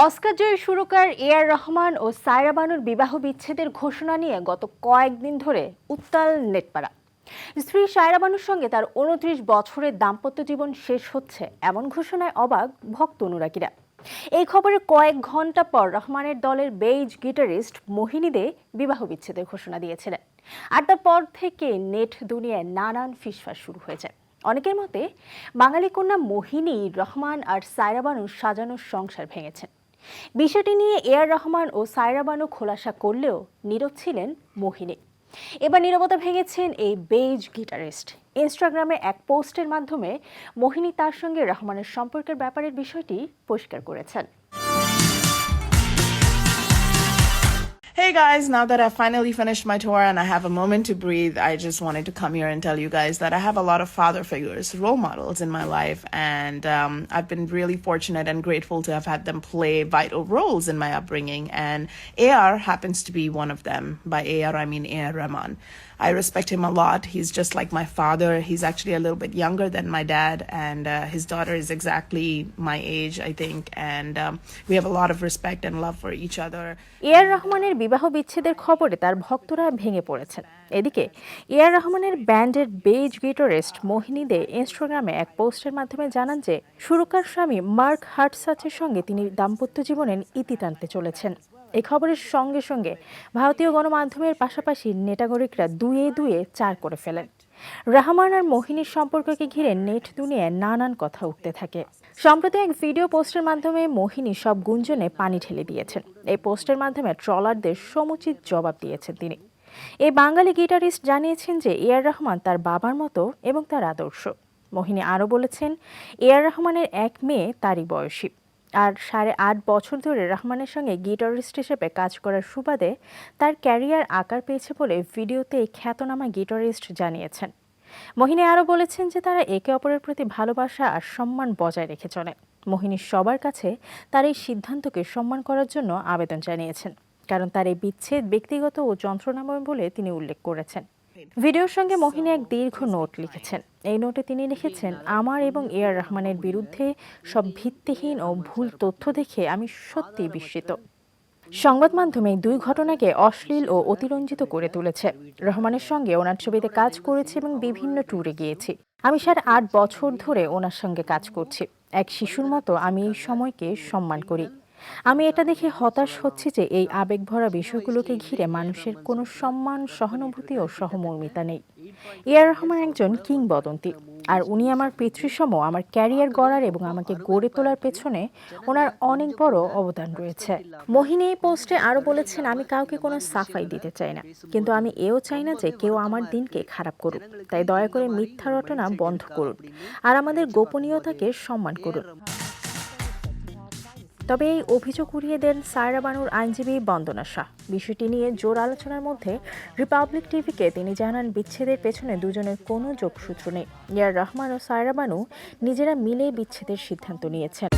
Oscar জয়ী সুরকার এ আর রহমান ও সায়রা বানুর বিবাহ বিচ্ছেদের ঘোষণা নিয়ে গত কয়েকদিন ধরে উত্তাল নেটপাড়া। স্ত্রী সায়রা বানুর সঙ্গে তার উনত্রিশ বছরের দাম্পত্য জীবন শেষ হচ্ছে এমন ঘোষণায় অবাক ভক্ত অনুরাগীরা। এই খবরে কয়েক ঘণ্টা পর রহমানের দলের বেইজ গিটারিস্ট মোহিনী দে বিবাহ বিচ্ছেদের ঘোষণা দিয়েছিলেন। আর তারপর থেকে নেট দুনিয়ায় নানান ফিসফাস শুরু হয়ে যায় অনেকের মতে, বাঙালি কন্যা মোহিনী, রহমান আর সায়রা বানুর সাজানোর সংসার ভেঙেছেন। বিষয়টি নিয়ে এ আর রহমান ও সায়রা বানু খোলাসা করলেও নীরব ছিলেন মোহিনী। এবার নীরবতা ভেঙেছেন এই বেজ গিটারিস্ট। ইনস্টাগ্রামে এক পোস্টের মাধ্যমে মোহিনী তার সঙ্গে রহমানের সম্পর্কের ব্যাপারের বিষয়টি পরিষ্কার করেছেন। Hey guys, now that I've finally finished my tour and I have a moment to breathe, I just wanted to come here and tell you guys that I have a lot of father figures, role models in my life, and um, I've been really fortunate and grateful to have had them play vital roles in my upbringing. And AR happens to be one of them. By AR, I mean AR Rahman. I respect him a lot. He's just like my father. He's actually a little bit younger than my dad, and uh, his daughter is exactly my age, I think. And um, we have a lot of respect and love for each other. AR Rahman's বিবাহ বিচ্ছেদের খবরে তার ভক্তরা ভেঙে পড়েছেন। এদিকে, এ আর রহমানের ব্যান্ডের বেজ গিটারিস্ট মোহিনী দে ইনস্টাগ্রামে এক পোস্টের মাধ্যমে জানান যে, সুরকার স্বামী মার্ক হার্টসাচের সঙ্গে তিনি দাম্পত্য জীবনের ইতি টানতে চলেছেন। এই খবরের সঙ্গে সঙ্গে ভারতীয় গণমাধ্যমের পাশাপাশি নেটাগরিকরা দুয়ে দুয়ে চার করে ফেলেন। রহমান আর মোহিনীর সম্পর্ককে ঘিরে নেট দুনিয়ায় নানান কথা উঠতে থাকে। সম্প্রতি এক ভিডিও পোস্টের মাধ্যমে মোহিনী সব গুঞ্জনে পানি ঢেলে দিয়েছেন। এই পোস্টের মাধ্যমে ট্রলারদের সমুচিত জবাব দিয়েছেন তিনি। এই বাঙালি গিটারিস্ট জানিয়েছেন যে এ আর রহমান তার বাবার মতো এবং তার আদর্শ। মোহিনী আরও বলেছেন, এ আর রহমানের এক মেয়ে তারই বয়সী। আর সাড়ে আট বছর ধরে রহমানের সঙ্গে গিটারিস্ট হিসেবে কাজ করার সুবাদে তার ক্যারিয়ার আকার পেয়েছে বলে ভিডিওতে এই খ্যাতনামা গিটারিস্ট জানিয়েছেন। মোহিনী আরও বলেছেন যে তারা একে অপরের প্রতি ভালোবাসা আর সম্মান বজায় রেখে চলে। মোহিনী সবার কাছে তার এই সিদ্ধান্তকে সম্মান করার জন্য আবেদন জানিয়েছেন, কারণ তার এই বিচ্ছেদ, ব্যক্তিগত ও যন্ত্রণাময় বলে তিনি উল্লেখ করেছেন। ভিডিওর সঙ্গে মোহিনী এক দীর্ঘ নোট লিখেছেন। এই নোটে তিনি লিখেছেন, আমার এবং এ আর রহমানের বিরুদ্ধে সব ভিত্তিহীন ও ভুল তথ্য দেখে আমি সত্যি বিস্মিত। সংবাদ মাধ্যমে দুই ঘটনাকে অশ্লীল ও অতিরঞ্জিত করে তুলেছে। রহমানের সঙ্গে ওনার ছবিতে কাজ করেছি এবং বিভিন্ন ট্যুরে গিয়েছি। আমি সাড়ে আট বছর ধরে ওনার সঙ্গে কাজ করছি। এক শিশুর মতো আমি এই সময়কে সম্মান করি। আমি এটা দেখে হতাশ হচ্ছি যে এই আবেগভরা বিষয়গুলোকে ঘিরে মানুষের কোনো সম্মান, সহানুভূতি ও সহমর্মিতা নেই। এয়ার রহমান একজন কিংবদন্তি। আর উনি আমার পিতৃসম, আমার ক্যারিয়ার গড়ার এবং আমাকে গড়ে তোলার পেছনে ওনার অনেক বড় অবদান রয়েছে। মোহিনী এই পোস্টে আরও বলেছেন, আমি কাউকে কোনো সাফাই দিতে চাই না, কিন্তু আমি এও চাই না যে কেউ আমার দিনকে খারাপ করুক। তাই দয়া করে মিথ্যা রটনা বন্ধ করুন। আর আমাদের গোপনীয়তাকে সম্মান করুন। তবে এই অভিযোগ উড়িয়ে দেন সায়রা বানুর আইনজীবী বন্দনা শাহ। বিষয়টি নিয়ে জোর আলোচনার মধ্যে রিপাবলিক টিভিকে তিনি জানান, বিচ্ছেদের পেছনে দুজনের কোনো যোগসূত্র নেই। ইয়ার রহমান ও সায়রা বানু নিজেরা মিলে বিচ্ছেদের সিদ্ধান্ত নিয়েছেন।